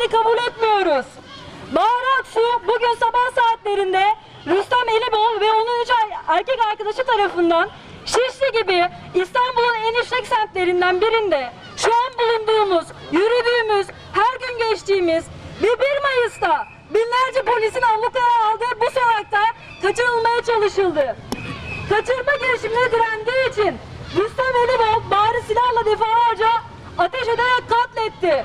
edilmesini kabul etmiyoruz. Bahar Aksu bugün sabah saatlerinde Rüstem Elibol ve onun üç erkek arkadaşı tarafından Şişli gibi İstanbul'un en işlek semtlerinden birinde şu an bulunduğumuz, yürüdüğümüz, her gün geçtiğimiz ve 1 Mayıs'ta binlerce polisin ablukaya aldığı bu sokakta kaçırılmaya çalışıldı. Kaçırma girişimine direndiği için Rüstem Elibol bağrı silahla defalarca ateş ederek katletti.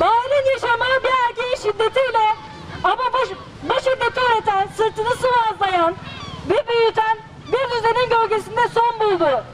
Bari yaşama bir erkeğin şiddetiyle ama baş, bu şiddeti öğreten, sırtını sıvazlayan ve büyüten bir düzenin gölgesinde son buldu.